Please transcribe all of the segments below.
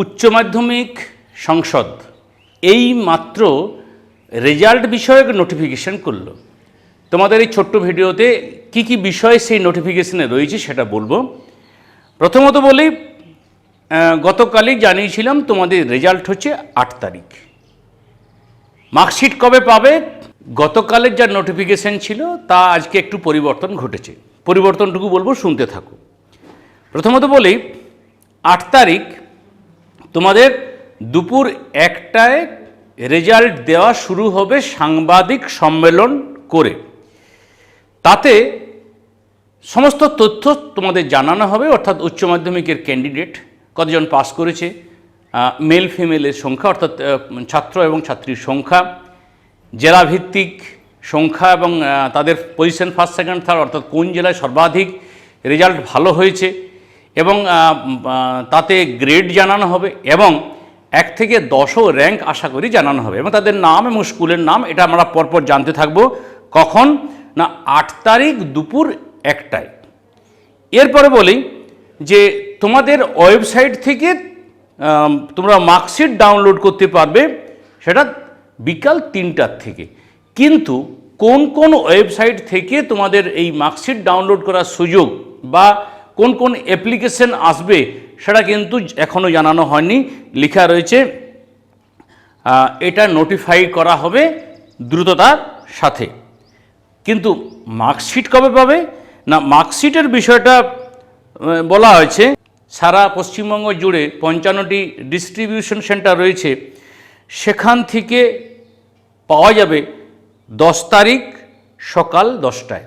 উচ্চ মাধ্যমিক সংসদ, এই মাত্র রেজাল্ট বিষয়ক নোটিফিকেশন করল। তোমাদের এই ছোট্ট ভিডিওতে কি কি বিষয় সেই নোটিফিকেশনে রয়েছে সেটা বলব। প্রথমত বলি গতকালই জানিয়েছিলাম তোমাদের রেজাল্ট হচ্ছে আট তারিখ। মার্কশিট কবে পাবে? গতকালের যা নোটিফিকেশন ছিল তা আজকে একটু পরিবর্তন ঘটেছে। পরিবর্তনটুকু বলব, শুনতে থাকো। প্রথমত বলি, আট তারিখ তোমাদের দুপুর একটায় রেজাল্ট দেওয়া শুরু হবে সাংবাদিক সম্মেলন করে। তাতে সমস্ত তথ্য তোমাদের জানানো হবে, অর্থাৎ উচ্চ মাধ্যমিকের ক্যান্ডিডেট কতজন পাস করেছে মেল ফিমেলের সংখ্যা, অর্থাৎ ছাত্র এবং ছাত্রীর সংখ্যা, জেলাভিত্তিক সংখ্যা এবং তাদের পজিশন ফার্স্ট সেকেন্ড থার্ড অর্থাৎ কোন জেলায় সর্বাধিক রেজাল্ট ভালো হয়েছে এবং তাতে গ্রেড জানানো হবে এবং এক থেকে দশও র্যাঙ্ক আশা করি জানানো হবে। এবং তাদের নাম এবং স্কুলের নাম এটা আমরা পরপর জানতে থাকব কখন? না, আট তারিখ দুপুর একটায়। এরপরে বলি যে তোমাদের ওয়েবসাইট থেকে তোমরা মার্কশিট ডাউনলোড করতে পারবে সেটা বিকাল তিনটার থেকে। কিন্তু কোন কোন ওয়েবসাইট থেকে তোমাদের এই মার্কশিট ডাউনলোড করার সুযোগ বা কোন কোন অ্যাপ্লিকেশন আসবে সেটা কিন্তু এখনও জানানো হয়নি। লেখা রয়েছে এটা নোটিফাই করা হবে দ্রুততার সাথে। কিন্তু মার্কশিট কবে পাবে? না মার্কশিটের বিষয়টা বলা হয়েছে, সারা পশ্চিমবঙ্গ জুড়ে পঞ্চান্নটি ডিস্ট্রিবিউশন সেন্টার রয়েছে। সেখান থেকে পাওয়া যাবে দশ তারিখ সকাল দশটায়।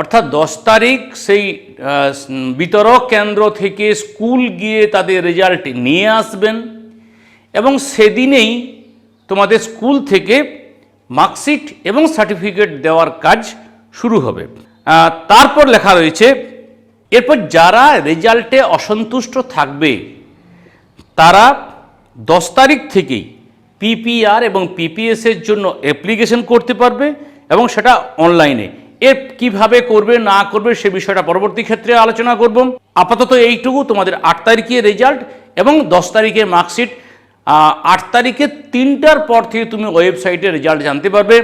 অর্থাৎ দশ তারিখ সেই বিতরক কেন্দ্র থেকে স্কুল গিয়ে তাদের রেজাল্ট নিয়ে আসবেন এবং সেদিনেই তোমাদের স্কুল থেকে মার্কশিট এবং সার্টিফিকেট দেওয়ার কাজ শুরু হবে। তারপর লেখা রয়েছে, এরপর যারা রেজাল্টে অসন্তুষ্ট থাকবে, তারা দশ তারিখ থেকেই পিপিআর এবং পিপিএসের জন্য অ্যাপ্লিকেশন করতে পারবে এবং সেটা অনলাইনে। এ কীভাবে করবে, না করবে, সে বিষয়টা পরবর্তী ক্ষেত্রে আলোচনা করব। আপাতত এইটুকু, তোমাদের আট তারিখে রেজাল্ট এবং দশ তারিখে মার্কশিট আট তারিখে তিনটার পর থেকে তুমি ওয়েবসাইটে রেজাল্ট জানতে পারবে।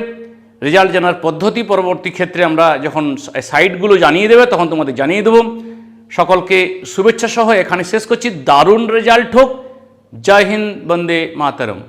রেজাল্ট জানার পদ্ধতি পরবর্তী ক্ষেত্রে আমরা যখন সাইটগুলো জানিয়ে দেবে, তখন তোমাদের জানিয়ে দেবো। সকলকে শুভেচ্ছা সহ এখানে শেষ করছি। দারুণ রেজাল্ট হোক। জয় হিন্দ, বন্দে মাতারম।